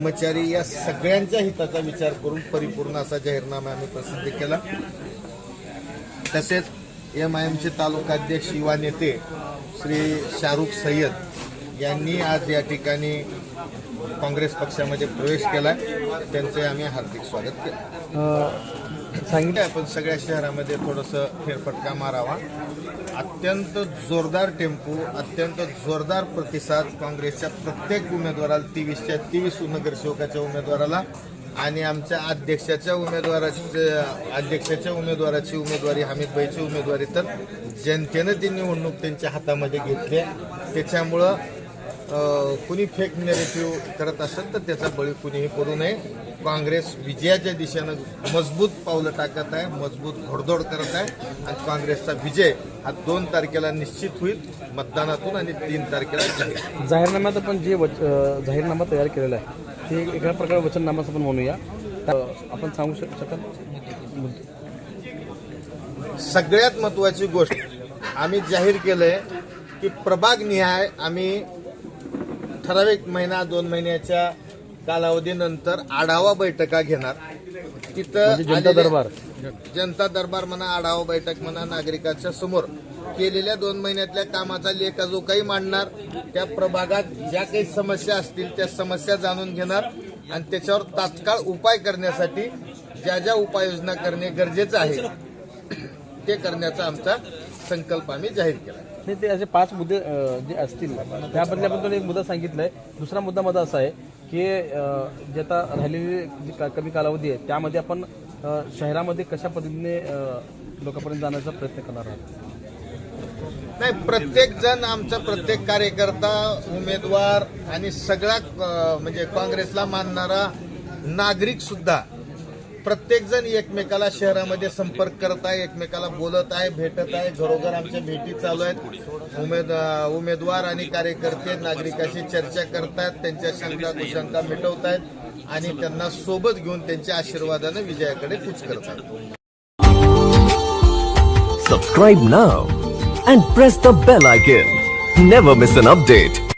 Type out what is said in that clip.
कर्मचारी या सगळ्यांच्या हिताचा विचार करून परिपूर्ण असा जाहीरनामा आम्ही प्रसिद्ध केला. तसेच एम आय एमचे तालुकाध्यक्ष युवा नेते श्री शाहरुख सय्यद यांनी आज या ठिकाणी काँग्रेस पक्षामध्ये प्रवेश केला त्यांचे आम्ही हार्दिक स्वागत केलं. सांगितलं आपण सगळ्या शहरामध्ये थोडंसं फेरफटका मारावा अत्यंत जोरदार टेम्पो अत्यंत जोरदार प्रतिसाद काँग्रेसच्या प्रत्येक उमेदवाराला तेवीसच्या तेवीस नगरसेवकाच्या उमेदवाराला आणि आमच्या अध्यक्षाच्या उमेदवाराची अध्यक्षाच्या उमेदवाराची उमेदवारी हमीदबाईची उमेदवारी तर जनतेनं ती निवडणूक त्यांच्या हातामध्ये घेतली आहे. त्याच्यामुळं कुणी फेक नेरेटिव्ह करत असेल तर त्याचा बळी कुणीही पडू नये. काँग्रेस विजयाच्या दिशेनं मजबूत पावलं टाकत आहे मजबूत घोडदौड करत आहे आणि काँग्रेसचा विजय हा दोन तारखेला निश्चित होईल मतदानातून आणि तीन तारखेला जाहीर. जाहीरनाम्यात आपण जे वच जाहीरनामा तयार केलेला आहे ते एका प्रकारे वचननामा असं आपण म्हणूया आपण सांगू शक शकाल? सगळ्यात महत्वाची गोष्ट आम्ही जाहीर केलंय की प्रभाग निहाय आम्ही ठराविक महिना दोन महिन्याच्या कालावधीनंतर आढावा बैठका घेणार. तिथं म्हणजे जनता दरबार. जनता दरबार म्हणा आढावा बैठक म्हणा नागरिकांच्या समोर केलेल्या दोन महिन्यातल्या कामाचा लेखा जो काही मांडणार. त्या प्रभागात ज्या काही समस्या असतील त्या समस्या जाणून घेणार आणि त्याच्यावर तात्काळ उपाय करण्यासाठी ज्या ज्या उपाययोजना करणे गरजेचं आहे ते करण्याचा आमचा संकल्प आम्ही जाहीर केला. नाही ते असे पाच मुद्दे अ, जे असतील त्याबद्दल आपण तुम्ही एक मुद्दा सांगितलाय. दुसरा मुद्दा माझा असा आहे की अ, जे आता राहिलेली जी का- कमी कालावधी आहे त्यामध्ये आपण अ, शहरामध्ये कशा पद्धतीने अ, लोकांपर्यंत जाण्याचा प्रयत्न करणार आहात? नाही प्रत्येक जण आमचा प्रत्येक कार्यकर्ता उमेदवार आणि सगळा अं, म्हणजे काँग्रेसला मानणारा नागरिक सुद्धा प्रत्येकजण एकमेकाला शहरामध्ये संपर्क करत आहे एकमेकाला बोलत आहे भेटत आहे. घरोघर आमच्या भेटी चालू आहेत. उमेद उमेदवार आणि कार्यकर्ते नागरिकाशी चर्चा करतात त्यांच्या शंका कुशंका मिटवत आहेत आणि त्यांना सोबत घेऊन त्यांच्या आशीर्वादानं विजयाकडे कूच करतात subscribe now and press the bell icon never miss an update